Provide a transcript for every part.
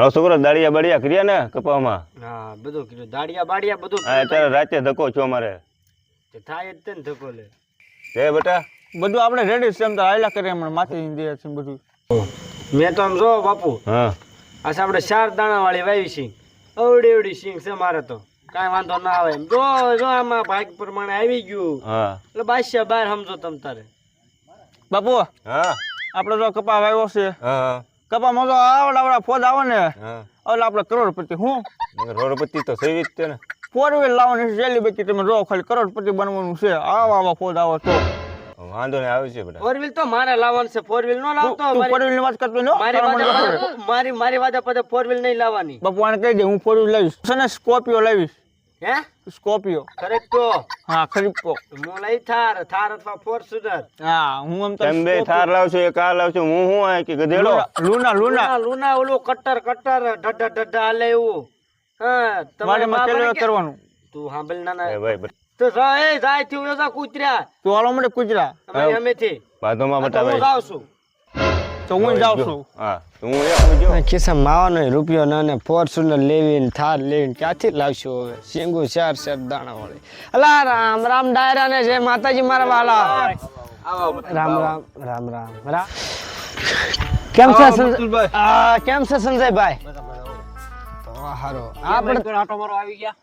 હાલો છોકરો દાડિયા બાડિયા કર્યા ને કપામાં હા બધું કર્યું. દાડિયા બાડિયા બધું અત્યારે રાતે ધક્કો છો અમારે. થાય જ તે ને ધક્કો લે. હે બેટા? બધું આપણે રેડી છે એમ તો આયલા કરીએ હમણાં. માથે દે છે બધું. મેં તો આમ જો બાપુ. હા. આ છે આપણે ચાર દાણા વાળી વાવી સિંગ અવડી અવડી સિંગ છે મારે તો. કાંઈ વાંધો ના આવે જો જો આમાં ભાગ પ્રમાણે આવી ગયું. હા. એટલે બાદશાહ બાર સમજો તમ તારે. બાપુ હા. આપણે જો કપા વાવ્યો છે. હા. કપામાં જો આવડા આવડા ફોજ આવે ને એટલે આપણે કરોડપતિ હું? કરોડપતિ તો થઈ જ ને. ફોર વ્હીલ લાવવાની છે જેલી બેકી તમે જો ખાલી કરોડપતિ બનવાનું છે આવા આવા ફોજ આવે તો. વાંધો નહીં આવે છે બેટા ફોર વ્હીલ તો મારે લાવવાનું છે ફોર વ્હીલ નો લાવતો ફોર વ્હીલની વાત કરતો નો મારી મારી મારી વાદા પછી ફોર વ્હીલ નહીં લાવવાની. બપવાને કહી દે હું ફોર વ્હીલ લાવીશ. છે ને સ્કોર્પિયો લાવીશ. હે? સ્કોર્પિયો. ખરેખ હા ખરીપકો હું લઈ થાર થાર અથવા ફોર્ચ્યુનર હા હું એમ તો બે થાર લાવશો એક આ લાવશો હું હું આ કે ગધેડો? લુના લુના લુના ઓલું કટ્ટર કટ્ટર ઢઢ ઢઢ હાલે એવું. હા તમારે માં બાપાને કેલવે કે- કરવાનું. તું સાંભળ ના એ ના ભાઈ. તો જા એ જાય થી ઓલા કૂતર્યા. તું હાલો મને કુજરા અમે અમેથી બાધોમાં તો હું છું. તો હું જાઉં છું. હા તો હું એક પૂછ્યો ખિસ્સા માવાનો રૂપિયો ના ને ફોર્ચ્યુનર લેવીને થાર લેવીને ક્યાંથી લાવશો હવે? સિંગુ ચાર ચાર દાણા વાળી. અલા રામ રામ ડાયરા ને જય માતાજી મારા વાલા. રામ રામ રામ રામ રામ. કેમ છે સંજય? કેમ છે સંજયભાઈ? હારો. આપણે આટો મારો આવી ગયા.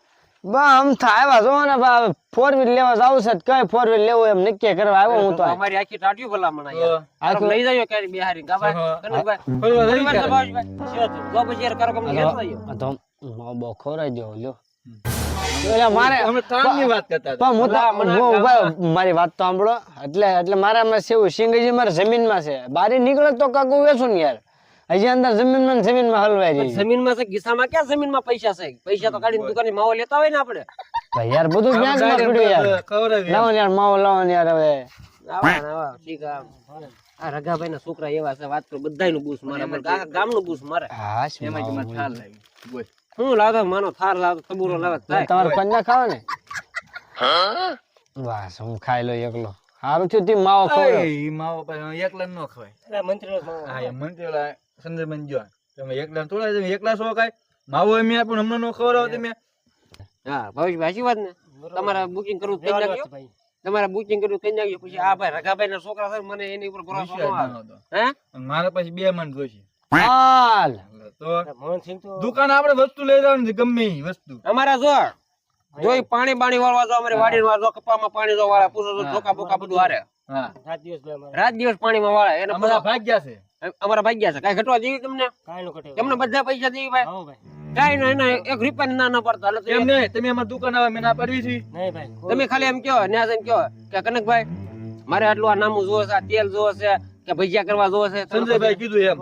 બા આમ થાય આવ્યા જો ને બા ફોર વ્હીલ લેવા જાવું છે કઈ ફોર વ્હીલ લેવું એમ નક્કી કરવા આવ્યો હું તો અમારી આખી ટાટ્યું ભલા મને યાર આખું- લઈ જાયો ક્યારે બિહારી. ગાબા કનકભાઈ કરો કમ લેતો તો મો બોખો દ્યો, લ્યો. મારે વાત તો સાંભળો. એટલે એટલે મારા માં એવું સિંગજી મારા જમીનમાં છે. બારી નીકળે તો કાકુ વેચું ને યાર. હજી અંદર જમીનમાં જમીન જમીનમાં હલવાઈ રહી. જમીનમાં છે ગીસામાં ક્યાં જમીનમાં પૈસા છે? પૈસા તો કાઢીને દુકાને માવો લેતા હોય ને આપણે. ભાઈ યાર બધું બેંકમાં પડ્યું યાર. લાવો યાર માવો લાવો યાર હવે. આવા આવા ઠીક આ. આ ના છોકરા એવા છે વાત કરો બધાયનું બૂસ મારે આખા ગામનું બૂસ મારે. હા એમાં માવો તમારે થાર લાવી. હું લાવતો માનો થાર લાવતો તબુરો લાવે થાય. તમારે પંજા ખાવા ને? બસ હું ખાઈ લો એકલો. સારું થયું તી માવો ખવડાવ્યો. માવો એકલા ન ખવાય. હા મંત્રી સંજયબેન જો તમે એકલા થોડા તમે એકલા છો કાંઈ? માવો એમ પણ હમણાં નો ખવડાવો તમે. હા ભાવેશ ભાઈ વાત ને? તમારા બુકિંગ કરવું થઈ નાખ્યો તમારા બુકિંગ કર્યું થઈ નાખ્યું પછી આ ભાઈ રઘાભાઈ ના છોકરા છે મને એની ઉપર ભરોસો ન આવે. હે? મારા પાસે બે મન જોઈશે. હાલ. તો દુકાન આપણે વસ્તુ લઈ જવાની છે ગમે વસ્તુ. અમારા જો જોઈ પાણી બાણી વાળવા જો અમારે વાડી વાળવા કપામાં પાણી જો વાળા પૂછો તો ચોખા બોકા બધું હારે. હા. રાત દિવસ પાણીમાં વાળે એને બધા ભાગ્યા છે. અમારા ભાગ્યા છે. કઈ ઘટવા જેવી તમને? તમને બધા પૈસા દેવી ભાઈ. કઈ ના એના એક રૂપિયા ના ના પડતા. એટલે એમ નહીં તમે અમારી દુકાન આવે મેં ના પડવી છે. તમે ખાલી એમ કયો ન્યા જઈને કયો કે કનકભાઈ મારે આટલું આ નામું જોવે છે તેલ જોવે છે કે ભજીયા કરવા જોવે છે સંજયભાઈ કીધું એમ.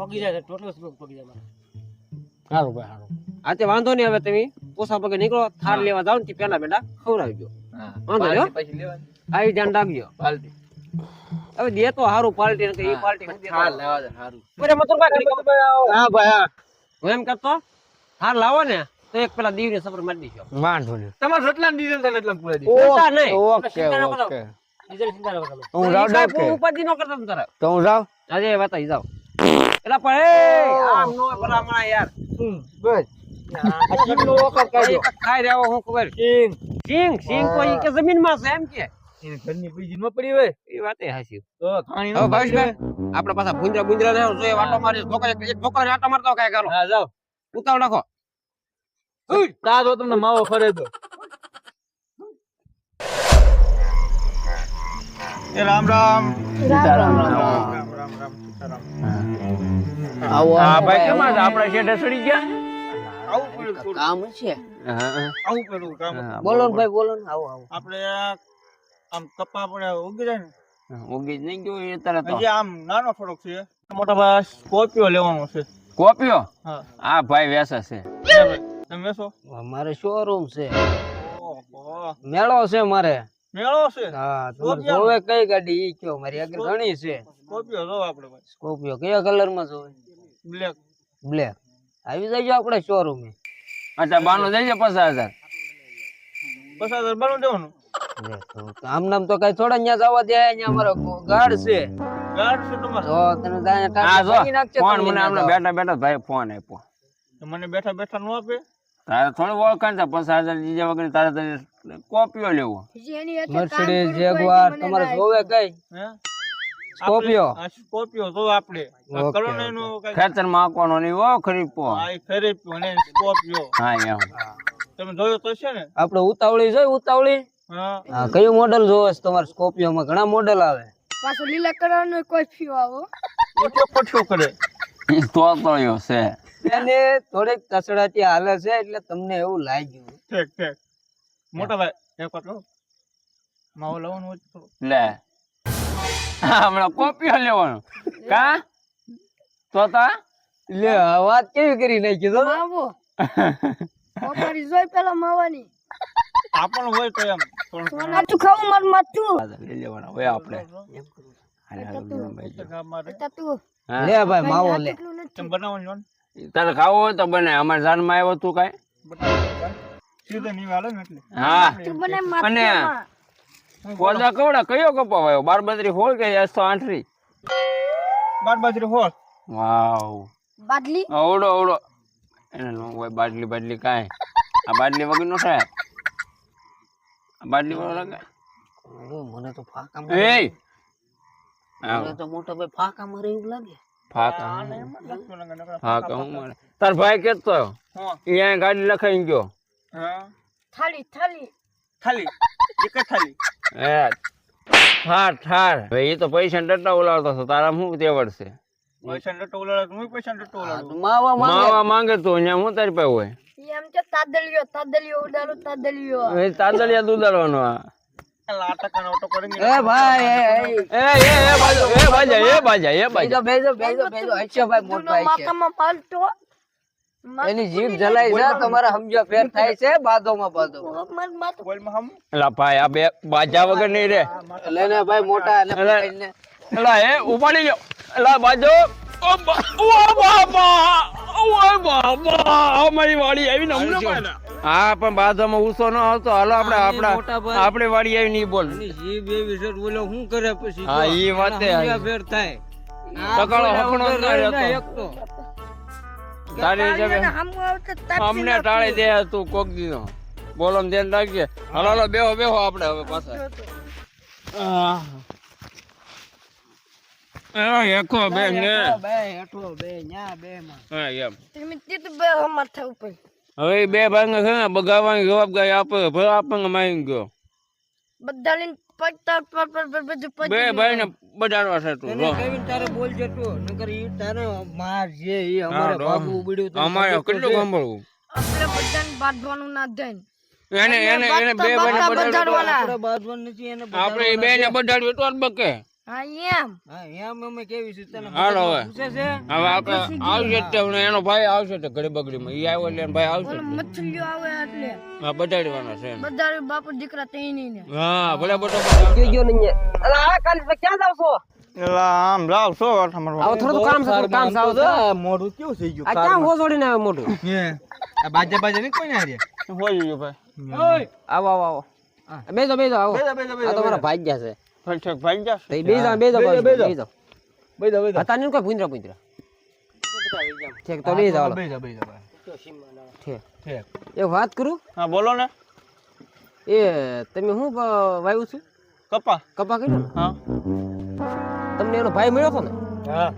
સારું ભાઈ સારું આ તે વાંધો નહીં હવે તમે. પોસા પગે નીકળો થાર લેવા જાવ ને પેલા બેટા ખવડાવી ગયો વાંધો નહીં હો. પાછી પછી લેવાની. આ ધ્યાન રાખજો. હવે દે તો હારું પાર્ટી કે ઈ પાર્ટી હું દેતો. હા લેવા દે સારું બરે મથુરભાઈ હા ભાઈ હા. હું એમ કરતો હાર લાવો ને તો એક પેલા દીવને સફર મારી દીજો. વાંધો નહીં. તમાર જેટલા ડીઝલ તને એટલા પૂરા દીજો નહીં. ઓકે ન. ઓકે. ડીઝલ ન કરો. હું રાવ ડાક. કે ઉપાધિ ન કરતો તારે. તો હું જાઉં આજે વાત આવી જાવ એલા પણ એ આમ નો ભલામણા યાર. બસ. એ ખાઈ રહ્યો હું ખબર. સિંગ. સિંગ કોઈ કે કે જમીનમાં છે એમ કે. એની ઘરની બીજી ન પડી હોય. એ વાત એ તો ખાણી હવે ભાવેશભાઈ આપણે પાછા ભૂંજરા ભૂંજરા ને જોઈએ વાટો મારી છોકરા એક છોકરાને આટો મારતો કાંઈ કરો. હા જાઓ. ઉતાવળ નાખો. તા તો તમને માવો ખરે તો. એ રામ રામ. આવો હા ભાઈ કેમ આજે શેઠે સડી ગયા? આવું કામ છે. આવું પેલું કામ. બોલો ભાઈ બોલો ને. આવો આવો. આપણે આમ કપા પડે ઉગી જાય ને. ઉગી જ નહીં ગયો એ તરત હજી આમ નાનો થોડોક છે. મોટા ભાઈ સ્કોર્પિયો લેવાનો છે. સ્કોર્પિયો? હા. આ ભાઈ વેસા છે. તમે વેસો? મારે શોરૂમ છે. ઓહો. મેળો છે મારે. મેળો છે? હા જોવે કઈ ગાડી ઈ કયો? મારી આગળ ઘણી છે. સ્કોર્પિયો જો આપણે ભાઈ. સ્કોર્પિયો કયા કલરમાં જોવે? બ્લેક. બ્લેક. આવી જાય આપણે શોરૂમ અચ્છા બાનો જઈએ પચાસ હજાર. પચાસ હજાર બાનું દેવાનું આમ નામ તો કઈ થોડા ન્યા જવા દે અહીંયા અમારો ગાડ છે. ગાડ છે તમારો? તો તને જાય હા જો. ફોન મને ન્યા આમને બેઠા બેઠા ભાઈ ફોન આપ્યો. તો મને બેઠા બેઠા નો આપે? તારે થોડું ઓળખાણ છે પચાસ હજાર જીજા વગર તારે તને કોપીઓ લેવો. મર્સિડીઝ જેગવાર તમારે જોવે કઈ? સ્કોપિયો? સ્કોપિયો તો આપણે. આ ઓકે, કરો ને એનું કઈ ખેતરમાં આપવાનો નહીં ઓ ખરીદવો આ ખરીપો ને સ્કોપિયો. હા એમ. તમે જોયો તો છે ને? આપણે ઉતાવળી જોઈ ઉતાવળી? હા હા કયું મોડેલ જોવે છે તમારે? સ્કોર્પિયો માં ઘણા મોડેલ આવે. પાછો લીલા કલર નો કોઈ ફીઓ આવો. તો પછો કરે. તો તોતળિયો છે. એને થોડીક કસડાટી હાલે છે એટલે તમને એવું લાગ્યું. ઠીક ઠીક. મોટા ભાઈ એક વાત માવો લાવવાનું હોય તો લે. હમણાં કોપીઓ લેવાનો. કા? તોતા લે આ વાત કેવી કરી નાખી તો? માવો. કોપારી જોઈ પેલા માવાની. આપણને હોય તો એમ. તું ખાવું મારું માથું લઈ લેવાના હોય આપણે. તા. તું? લે ભાઈ માવો લે. બનાવવાનું તારે ખાવો હોય તો બને. અમારે જાનમાં આવ્યો તું કાંઈ. બનાવવાનું સીધા નહીં હાલે ને એટલે. હા. અને કોદા કવડા કયો કપાવાયો બાર બત્રી હોળ કે આઠરી. બાર બાજરી હોળ વાવ. બાદલી? ઓડો અવડો એને નો હોય બાટલી બાટલી કાંઈ. આ બાટલી વગર નો થાય. બાટલી વાળો લાગે મને તો ફાકા એ! મને તો મોટો ભાઈ ફાકા મારે એવું લાગે. ફાકા હું મારે. તાર ભાઈ કેતો? હા. અહીંયા ગાડી લખાઈ ગયો. હા. થાળી થાળી. થાલી એક એ! ઠાર ઠાર એ તો પૈસા ડટ્ટા ઉલાવતો હતો તારા શું તેવડ છે પૈસા નટો ઉલાડો હું પૈસા નટો ઉલાડું માવા માવા માંગે તું અહીંયા હું તારી પાસે હોય? એમ કે તાદલિયો તાદલિયો ઉડાડો તાદલિયો એ તાદલિયા આ. એની જીભ જલાઈ જા તમારે સમજો ફેર થાય છે બાદોમાં બાદો માં બાદો એલા ભાઈ આ બે બાજા વગર નહીં રે. લેને ભાઈ મોટા એલા એ ઉપાડી લ્યો એલા બાજો. ઓ અમારી વાડી આવીને અમને માર્યા. હા પણ બાજામાં ઉસો ન આવતો. હાલો આપણે આપણા આપણે વાડી આવી નહીં બોલ. એવી બોલો શું કરે પછી? હા ઈ વાતે ફેર થાય. હકણો ના. તારી અમને ટાળી દે તું કોક દીનો બોલો ધ્યાન રાખજે. હાલો હાલો બેહો બેહો આપણે હવે પાછા. એકો બે ને બે હેઠો બે ન્યા બે માં. હા એમ. તમે તે તો બે માથા ઉપર. હવે બે ભાઈને છે ને બગાવવાની જવાબદારી આપે ભલે આપણને મારી ગયો. બધા લઈને પગતા પર પર પર બધું બે પડી ભાઈને બજાડવા છે તું એને જો કહીને તારે તું નકર ઈ તારે માર જે ઈ અમારે બાબુ ઉબડ્યું તો અમારે કેટલું સાંભળવું? આપણે બધાને બાંધવાનું ના એને એને એને બે આપણે બાંધવાનું નથી એને આપણે બે ને તો બકે. હા એમ. હા એમ અમે કેવી છે તને હાલો હવે. પૂછે છે. હવે આપણે આવશે જ તે હવે એનો ભાઈ આવશે તે ઘડી બગડીમાં ઈ આવ્યો એટલે ભાઈ આવશે મચ્છલીઓ આવે એટલે. હા બજાડવાના છે એને. બાપુ દીકરા તે નહીં હા ભલે બધો બજાડવાનો. એલા આમ જાવ છો આઠા મારવા આવો થોડું કામ થોડું કામ છે આવો તો. મોઢું કેવું થઈ ગયું આ ક્યાં હોસોડીને આવે મોઢું? આ બાજા બાજા નહીં કોઈ ના રે હોય ગયું ભાઈ આવો આવો. આવો. બેસો બેસો આવો આ તો મારા ભાગ્યા છે. ઠીક ઠીક ભાઈ જા તો બેસો, બેસો બેસો. બેસો બેજા બેજા હતા ને કોઈ પૂંજરા પૂંજરા ઠીક તો બેસો હાલો. બેજા બેજા ઠીક. ઠીક. એ વાત કરું? હા બોલો ને. એ તમે શું પ- વાવ્યું છું? કપા. કપા કર્યો? હા. તમને એનો ભાઈ મળ્યો હતો ને? હા.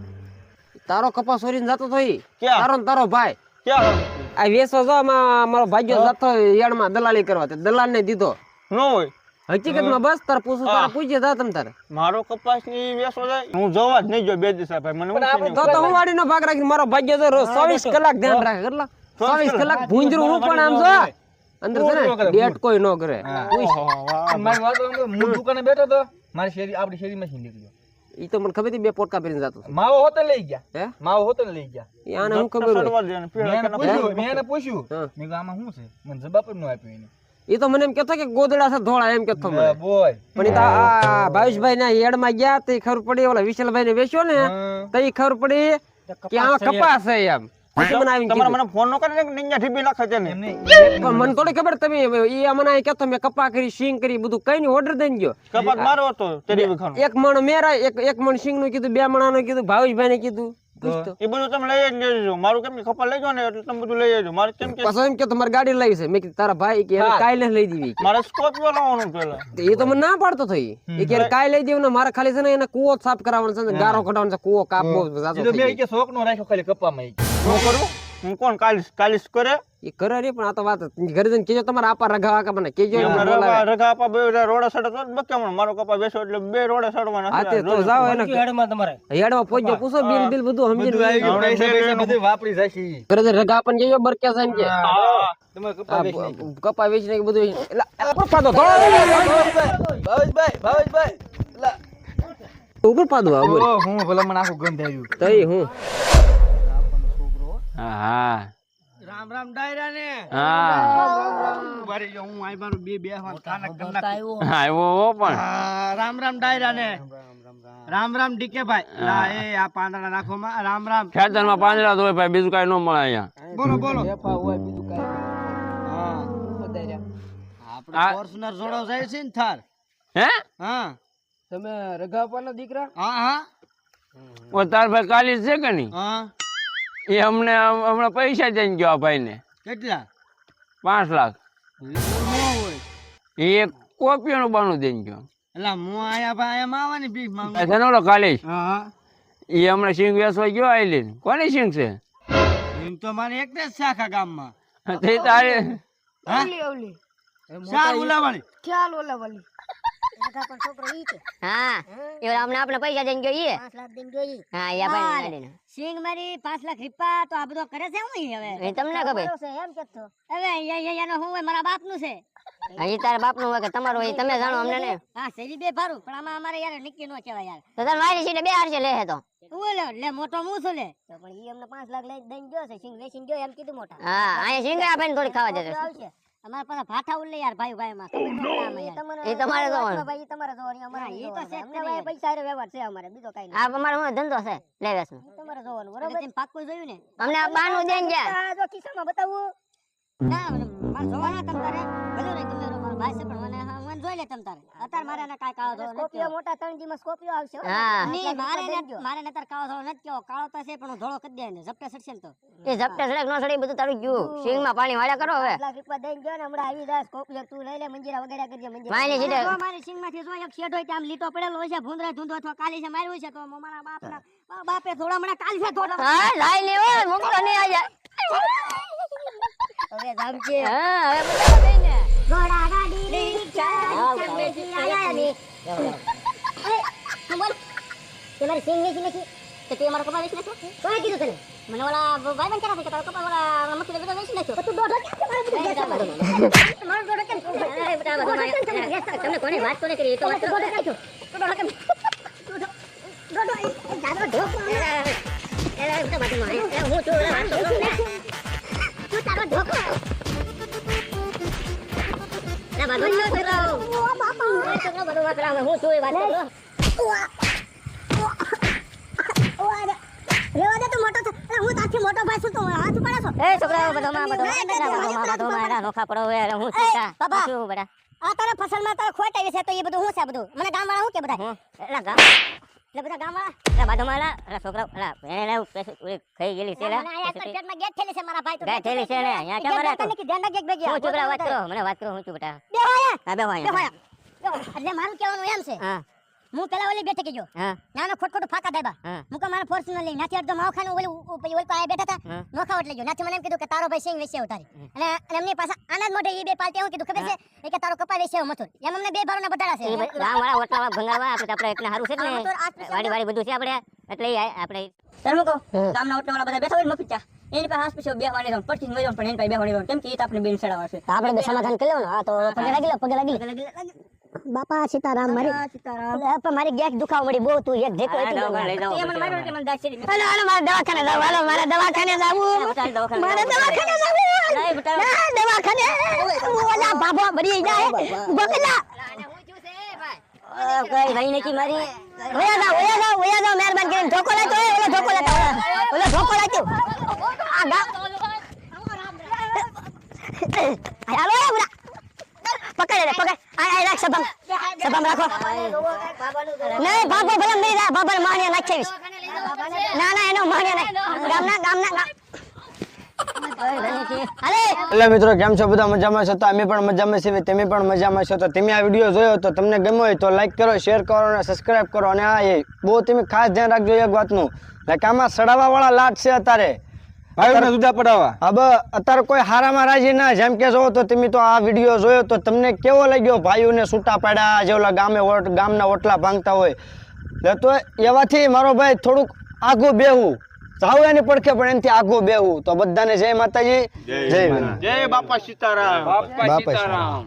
તારો કપા સોરીને જતો તો ઈ. તારો ને તારો ભાઈ. ક્યાં? આ વેસો જો મારો ભાગ્યો જતો યાર્ડમાં દલાલી કરવા તે દલાલ ને દીધો. ન હોય. હકીકતમાં બસ તાર પૂછો તાર પૂછજે જા તમ તારે. મારો કપાસની વેસો જાય. હું જોવા જ નહીં જો બે દિવસ ભાઈ મને તો તો હું વાડીનો ભાગ રાખી મારો ભાગ્યો જો રોજ 24 કલાક ધ્યાન રાખે કેટલા? 24 કલાક. ભૂંજરું હું પણ આમ જો અંદર છે ને ડેટ કોઈ નો કરે. મારી વાત હું દુકાને બેઠો તો મારી શેરી આપણી શેરી માં નીકળ્યો. ઈ તો મને ખબર હતી બે પોટકા પહેરીને જતો. માવો હોતે લઈ ગયા. હે? માવો હોતે લઈ ગયા. ઈ આને હું ખબર મેં પૂછ્યું મેં પૂછ્યું. મેં આમાં શું છે? મને જવાબ જ ન આપ્યો એને. ઈ તો મને એમ કેતો કે ગોદડા છે ધોળા એમ કેતો મને. બોય પણ ઈ તો આ ભાવેશભાઈ ના યેડમાં ગયા તે ખબર પડી ઓલા વિશાલભાઈ ને વેચ્યો ને તો ઈ ખબર પડી કે આ કપાસ છે એમ. પછી મને આવીને તમારે કીધું. મને ફોન નો કરે ને નિંજા ઠીબી નાખે છે ને. પણ મને થોડી ખબર તમે ઈ મને આ કહેતો કપા કરી સિંગ કરી બધું કઈ ની ઓર્ડર દઈને ગયો. કપાસ મારો હતો તેરી વિખાનો એક મણ મેરા એક એક મણ સિંગનું કીધું બે મણા નું કીધું ભાવેશભાઈ ને કીધું. એ બધું તમે લઈ જ લેજો. મારું કેમ કે કપા લઈ જાઓ ને એટલે તમે બધું લઈ જજો. મારે કેમ કે પાછો એમ કે તમારે ગાડી લઈ છે. મેં તારા ભાઈ કે કાલે લઈ દેવી. મારે સ્કોર્પિયો લાવવાનું પેલા એ તો મને ના પાડતો થઈ એ. કે કાલે લઈ દેવું ને મારે ખાલી છે ને એને કૂવો સાફ કરાવવાનો છે ને ગારો કઢાવવાનો છે કૂવો કાપવો જાજો થઈ મેં કે શોખ નો રાખ્યો ખાલી કપ્પામાં હું કરું? હું કોણ? કાલિસ કાલિસ કરે. એ કરે રે પણ આ તો વાત ઘરે જઈને કેજો તમારે આપા રગા વાકા મને કેજો રગા આપા બે રોડા સડો તો બકે મારો કપા બેસો એટલે બે રોડા સડવાના હા તે તો જાવ એને. હેડમાં પહોંચજો પૂછો બિલ બિલ બધું સમજી બધું આવી ગયું. પૈસા પૈસા બધું વાપરી જાશી. ઘરે જઈને રગા આપણને કેજો બરક્યા એમ કે. તમારે કપ્પા આ વેચી કપા વેચી બધું. એટલે ઉપર પાડો ધોળો ભાવેશભાઈ ભાવેશભાઈ એટલે ઉપર પાડો આ ઉપર હું ભલા મને આખું ગંધ આવ્યું. તઈ હું હા. રામ રામ ડાયરા ને. હા. હું આઈ મારું બે બે. આવ્યો. હો પણ. રામ રામ ડાયરા ને. રામ રામ ડીકે ભાઈ. લા એ આ પાંદડા નાખો માં. રામ રામ. ખેતરમાં પાંદડા ધોય ભાઈ બીજું કઈ ન મળે અહીંયા. બોલો બોલો. આ- આપણે ફોર્ચ્યુનર જોડો જાય છે ને થાર. હે? હા. તમે રગા આપવાના દીકરા? હા હા. ઓ તાર ભાઈ કાલી છે કે નહીં? હા. એ અમને હમણાં પૈસા દઈને ગયો આ ભાઈને. કેટલા? પાંચ લાખ. એવું ન હોય. એ એક કોપીઓનું બાણું દઈને ગયો. એટલે હું આયા ભાઈ આયા આવવાની ભીખ માંગુ? છે ને ઓલો કાલીશ હા હા. એ હમણાં સિંગ વેસવા ગયો આઈલી કોની સિંગ છે? એમ તો મારે એક જ શાખા ગામમાં. તે તારે ઓલી ઓલી. ઓલી ચાર ઉલાવાળી ખ્યાલ ઓલા વાલી હા એ અમને આપણે પૈસા દઈને ગયો ઈ પાંચ લાખ દઈને ગઈ હા એ આપણે સિંગ મારી પાંચ લાખ રૂપિયા તો આ બધો કરે છે હું હવે? એ તમને ખબર? છે એમ કેતો. હવે અહીંયા હું મારા બાપનું છે. હા, ઈ તારા બાપનું હોય કે તમારું હોય તમે જાણો અમને ને. હા સેવી બે ભારું પણ આમાં અમારે યાર નક્કી નો કહેવાય યાર. તો તાર મારી સીટે બે હારશે લે તો. લે મોટો હું છું લે. તો પણ ઈ અમને પાંચ લાખ લઈ દઈને ગયો છે સિંગ વેચીને ગયો એમ કીધું મોટા. હા અહીંયા થોડી ખાવા દેતો આવશે. અમારા પણ ભાઠા ઉલ્લે યાર ભાઈ ભાઈ માં ન યાર. એ તમારે જોવાનું. ભાઈ તમારે જોવાનું અમારે એ તો છે અમને ભાઈ પૈસા રે વ્યવહાર છે અમારે બીજો કઈ નહીં. આ અમારો હું ધંધો છે લે વેચનો તમારે જોવાનું બરોબર? તેમ પાક્કું જોયું ને. અમને આ બાનું દેન ગયા. આ જો કિસ્સામાં બતાવું. ના મારે જોવાના તમ તારે ભલે રે ગમે મારો ભાઈ છે લે તમ તારે. અતાર મારે ને કાય કાળો ધોળો નથી સ્કોપિયો મોટા ત્રણ દી માં સ્કોપિયો આવશે હો. મારે ને મારે ને તારે કાળો ધોળો નથી કહેવો કાળો તો છે પણ હું ધોળો કરી દે ને ઝપટે સડશે ને તો. એ ઝપટે સડક નો સડે બધું તારું ગયું. સિંગમાં પાણી વાળ્યા કરો હવે. લાખ રૂપિયા દઈ ગયો ને હમણાં આવી જા સ્કોપિયો તું લઈ લે મંજીરા વગેરે કરજે મંજીરા સીટે જો મારી સિંગમાંથી જો એક શેઢ હોય આમ લીટો પડેલો હોય છે ભૂંદરા ધૂંધો અથવા કાલી છે માર્યું છે તો મારા બાપ ના બાપે થોડા હમણાં કાલી છે થોડા હા લાઈ હોય મોકલો ને આજે હવે જામજે. હા હવે બધા બેને ઘોડા ગાડી રિક્ષા રિક્ષા આયા ની બોલ તે મારી સિંગ વેચી નાખી તો તે મારો કપા વેચી નાખ્યો કોણે તારો ઢોકો. ના છોકરો બધો વાત હું છું એ વાત કરો રેવા દે તું મોટો હું ભાઈ છું તું હાથ પડે છો? એ છોકરાઓ બધો માં બધો બધો માં નોખા પડો હવે હું ચિંતા બાબા. શું બેટા આ તારા ફસલમાં તારે ખોટ આવી છે તો એ બધું હું છે બધું? મને ગામ વાળા હું કે બધા? એટલે ગા એટલે બધા છોકરા એને ખાઈ ગયેલી છે પેટમાં મારા ભાઈ તો છે ને અહીંયા? ધ્યાન રાખજે એક ભેગી છોકરા વાત કરો મને વાત કરો હું છું બેટા. હા ભાઈ એટલે મારું કહેવાનું એમ છે હા. હું પેલા ઓલી બેઠી ગયો. હા. નાનો ખોટ ખોટું ફાકા દાબા. હા. હું કા મારા ફોર્ચ્યુનર લઈ નાથી અડધો માવ ખાનો ઓલું ઓલી પાસે બેઠા હતા. નોખા એટલે ગયો નાથી મને એમ કીધું કે તારો ભાઈ સિંગ વેસે ઉતારી અને એમની પાસે આનંદ જ મોઢે એ બે પાલટી હું કીધું ખબર છે? એ કે તારો કપા વેસે મથુર. એમ અમને બે ભારોના બટાડા છે. રામ વાળા ઓટલા ભંગારવા આપણે આપણે એટલે સારું છે ને. વાડી વાડી બધું છે આપણે. એટલે આપણે સર મૂકો. ગામના ઓટલાવાળા બધા બેઠા હોય મફિચા એની પાસે હાસ બે વાળી રહો પછી વઈ પણ એની પાસે બે વાળી રહો કેમ કે એ તો આપણે બેન સડાવવા છે. આપણે સમાધાન કરી લેવાનું. હા તો પગે લાગી લો પગે લાગી લો. બાપા સીતારામ મારી સીતારામ મારી ગેસ દુખાવ મળી બહુ તું એક ઢેકો લઈ મને મને હાલો હાલો મારે દવાખાને જાવ હાલો મારા દવાખાને જાવ મારા દવાખાને જાવું ના દવાખાને ઓલા બાબો મરી જાય બકલા કઈ ભાઈ નથી મારી ઓયા જાવ ઓયા જાવ ઓયા જાવ મહેરબાન કરીને ધોકો લાતો ઓલો ધોકો લાતો ઓલો ધોકો લાતો આ ગા હાલો એ પકડ રે પકડ આ આ રાખ સબમ સબમ રાખો નહીં બાબો ભલે મરી જાય બાબર માણ્યા નાખીશ. ના ના એનો માણ્યા નહીં. ગામના ગામના ગામ એટલે મિત્રો કેમ છો? બધા મજામાં છો? તો અમે પણ મજામાં છીએ તમે પણ મજામાં છો? તો તમે આ વીડિયો જોયો તો તમને ગમ્યો હોય તો લાઈક કરો શેર કરો અને સબસ્ક્રાઇબ કરો. અને આ એ બહુ તમે ખાસ ધ્યાન રાખજો એક વાતનું. લાઈક આમાં સડાવા વાળા લાટ છે અત્યારે. ભાઈઓને જુદા પડાવવા હવે અત્યારે કોઈ હારામાં રાજી ના જેમ કે જો તો તમે તો આ વીડિયો જોયો તો તમને કેવો લાગ્યો? ભાઈઓને છૂટા પાડ્યા જેવલા ગામે ગામના ઓટલા ભાંગતા હોય. એટલે તો એવાથી મારો ભાઈ થોડુંક આગું બેહવું જાવ એની પડખે પણ એનાથી આગું બેહવું તો બધાને જય માતાજી. જય જય બાપા સીતારામ. બાપા બાપા સીતારામ.